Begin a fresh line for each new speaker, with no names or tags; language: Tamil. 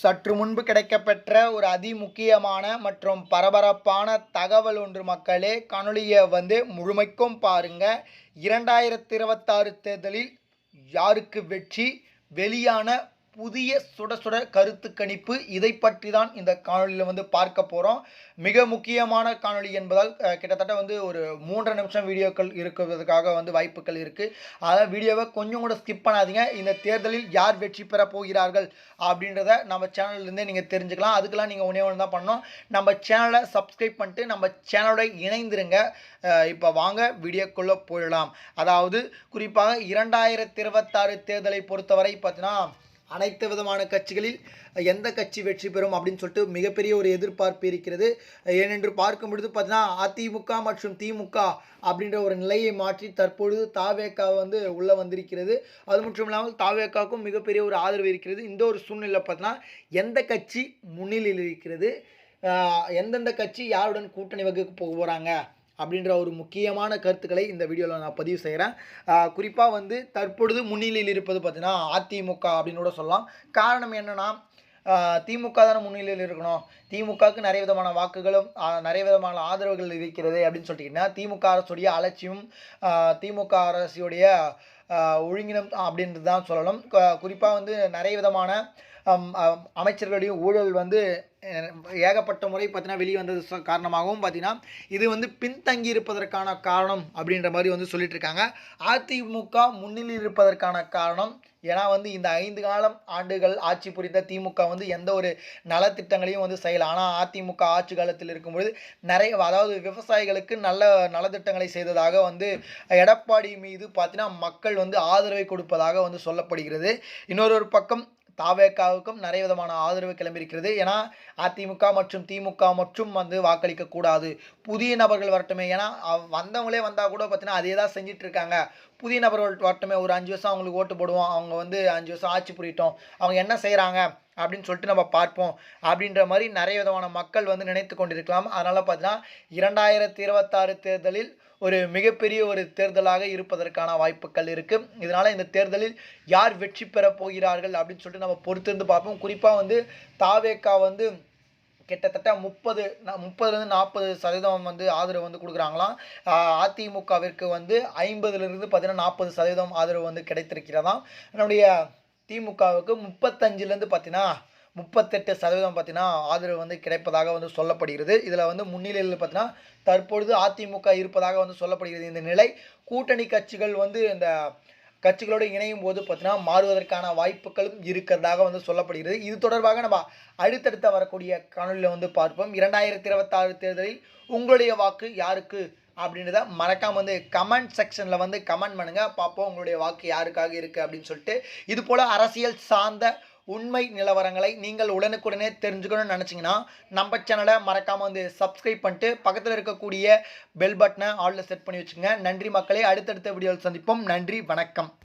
சற்று முன்பு கிடைக்கப்பெற்ற ஒரு அதிமுக்கியமான மற்றும் பரபரப்பான தகவல் ஒன்று மக்களே காணொலியை வந்து முழுமைக்கும் பாருங்க. இரண்டாயிரத்தி இருபத்தாறு தேர்தலில் யாருக்கு வெற்றி? வெளியான புதிய சுட சுட கருத்து கணிப்பு இதை பற்றி தான் இந்த காணொளியில் வந்து பார்க்க போகிறோம் மிக முக்கியமான காணொளி என்பதால் கிட்டத்தட்ட வந்து ஒரு மூன்றரை நிமிஷம் வீடியோக்கள் இருக்கிறதுக்காக வந்து வாய்ப்புகள் இருக்குது அதாவது வீடியோவை கொஞ்சம் கூட ஸ்கிப் பண்ணாதீங்க. இந்த தேர்தலில் யார் வெற்றி பெற போகிறார்கள் அப்படின்றத நம்ம சேனல்லேருந்தே நீங்கள் தெரிஞ்சுக்கலாம். அதுக்கெல்லாம் நீங்கள் ஒன்றே ஒன்று தான் பண்ணணும். நம்ம சேனலை சப்ஸ்கிரைப் பண்ணிட்டு நம்ம சேனலோட இணைந்துருங்க. இப்போ வாங்க வீடியோக்குள்ளே போயிடலாம். அதாவது குறிப்பாக இரண்டாயிரத்தி இருபத்தாறு தேர்தலை பொறுத்தவரை பார்த்தீங்கன்னா அனைத்து விதமான கட்சிகளில் எந்த கட்சி வெற்றி பெறும் அப்படின்னு சொல்லிட்டு மிகப்பெரிய ஒரு எதிர்பார்ப்பு இருக்கிறது. ஏனென்று பார்க்கும் பொழுது பார்த்தீங்கன்னா அதிமுக மற்றும் திமுக அப்படின்ற ஒரு நிலையை மாற்றி தற்பொழுது தாவேக்கா வந்து உள்ளே வந்திருக்கிறது. அது மட்டும் இல்லாமல் தாவேக்காவுக்கும் மிகப்பெரிய ஒரு ஆதரவு இருக்கிறது. இந்த ஒரு சூழ்நிலை பார்த்தீங்கன்னா எந்த கட்சி முன்னிலையில் இருக்கிறது? எந்தெந்த கட்சி யாருடன் கூட்டணி வகுக்க போக போகிறாங்க அப்படின்ற ஒரு முக்கியமான கருத்துக்களை இந்த வீடியோவில் நான் பதிவு செய்கிறேன் குறிப்பாக வந்து தற்பொழுது முன்னிலையில் இருப்பது பார்த்தீங்கன்னா அதிமுக அப்படின்னு கூட சொல்லலாம். காரணம் என்னன்னா திமுக தானே முன்னிலையில் இருக்கணும். திமுகவுக்கு நிறைய விதமான வாக்குகளும் நிறைய விதமான ஆதரவுகள் இருக்கிறது அப்படின்னு சொல்லிட்டிங்கன்னா திமுக அரசுடைய அலட்சியம் திமுக அரசுடைய ஒழுங்கினம் அப்படின்றது தான் சொல்லணும். குறிப்பாக வந்து நிறைய விதமான அமைச்சர்களுடைய ஊழல் வந்து ஏகப்பட்ட முறை பார்த்தீங்கன்னா வெளியே வந்தது காரணமாகவும் பார்த்தீங்கன்னா இது வந்து பின்தங்கி இருப்பதற்கான காரணம் அப்படின்ற மாதிரி வந்து சொல்லிட்டு இருக்காங்க அதிமுக முன்னிலையில் இருப்பதற்கான காரணம் ஏன்னா வந்து இந்த ஐந்து காலம் ஆண்டுகள் ஆட்சி புரிந்த திமுக வந்து எந்த ஒரு நலத்திட்டங்களையும் வந்து செய்யலாம் ஆனால் அதிமுக ஆட்சி காலத்தில் இருக்கும்பொழுது நிறைய அதாவது விவசாயிகளுக்கு நல்ல நலத்திட்டங்களை செய்ததாக வந்து எடப்பாடி மீது பார்த்தீங்கன்னா மக்கள் வந்து ஆதரவை கொடுப்பதாக வந்து சொல்லப்படுகிறது. இன்னொரு ஒரு பக்கம் தாவேக்காவுக்கும் நிறைய விதமான ஆதரவு கிளம்பியிருக்கிறது. ஏன்னா அதிமுக மற்றும் திமுக மற்றும் வந்து வாக்களிக்க கூடாது புதிய நபர்கள் வரட்டுமே. ஏன்னா அவ- வந்தவங்களே வந்தால் கூட பார்த்தீங்கன்னா அதே தான் செஞ்சுட்டு இருக்காங்க புதிய நபர்கள் வரட்டுமே. ஒரு அஞ்சு வருஷம் அவங்களுக்கு ஓட்டு போடுவோம். அவங்க வந்து அஞ்சு வருஷம் ஆட்சி புரியட்டும். அவங்க என்ன செய்கிறாங்க அப்படின்னு சொல்லிட்டு நம்ம பார்ப்போம். அப்படின்ற மாதிரி நிறைய விதமான மக்கள் வந்து நினைத்து கொண்டிருக்கலாம். அதனால் பார்த்தீங்கன்னா இரண்டாயிரத்தி இருபத்தாறு தேர்தலில் ஒரு மிகப்பெரிய ஒரு தேர்தலாக இருப்பதற்கான வாய்ப்புகள் இருக்குது இதனால் இந்த தேர்தலில் யார் வெற்றி பெற போகிறார்கள் அப்படின்னு சொல்லிட்டு நம்ம பொறுத்திருந்து பார்ப்போம். குறிப்பாக வந்து தாவேக்கா வந்து கிட்டத்தட்ட முப்பது முப்பதுலேருந்து நாற்பது சதவீதம் வந்து ஆதரவு வந்து கொடுக்குறாங்களாம். அதிமுகவிற்கு வந்து ஐம்பதுலேருந்து பார்த்தீங்கன்னா நாற்பது சதவீதம் ஆதரவு வந்து கிடைத்திருக்கிறதாம். நம்முடைய திமுகவுக்கு முப்பத்தஞ்சுலேருந்து பார்த்தீங்கன்னா முப்பத்தெட்டு சதவீதம் பார்த்தீங்கன்னா ஆதரவு வந்து கிடைப்பதாக வந்து சொல்லப்படுகிறது. இதில் வந்து முன்னிலையில் பார்த்தீங்கன்னா தற்பொழுது அதிமுக இருப்பதாக வந்து சொல்லப்படுகிறது. இந்த நிலை கூட்டணி கட்சிகள் வந்து இந்த கட்சிகளோடு இணையும் போது பார்த்தீங்கன்னா மாறுவதற்கான வாய்ப்புகளும் இருக்கிறதாக வந்து சொல்லப்படுகிறது. இது தொடர்பாக நம்ம அடுத்தடுத்த வரக்கூடிய காணொலியில் வந்து பார்ப்போம். இரண்டாயிரத்தி இருபத்தாறு தேர்தலில் உங்களுடைய வாக்கு யாருக்கு அப்படின்றத மறக்காமல் வந்து கமெண்ட் செக்ஷனில் வந்து கமெண்ட் பண்ணுங்க. பார்ப்போம் உங்களுடைய வாக்கு யாருக்காக இருக்குது அப்படின்னு சொல்லிட்டு. இது போல் அரசியல் சார்ந்த உண்மை நிலவரங்களை நீங்கள் உடனுக்குடனே தெரிஞ்சுக்கணும்னு நினச்சிங்கன்னா நம்ம சேனலை மறக்காமல் வந்து சப்ஸ்கிரைப் பண்ணிட்டு பக்கத்தில் இருக்கக்கூடிய பெல் பட்டனை ஆளில் செட் பண்ணி வச்சுங்க நன்றி மக்களே. அடுத்தடுத்த வீடியோவில் சந்திப்போம். நன்றி. வணக்கம்.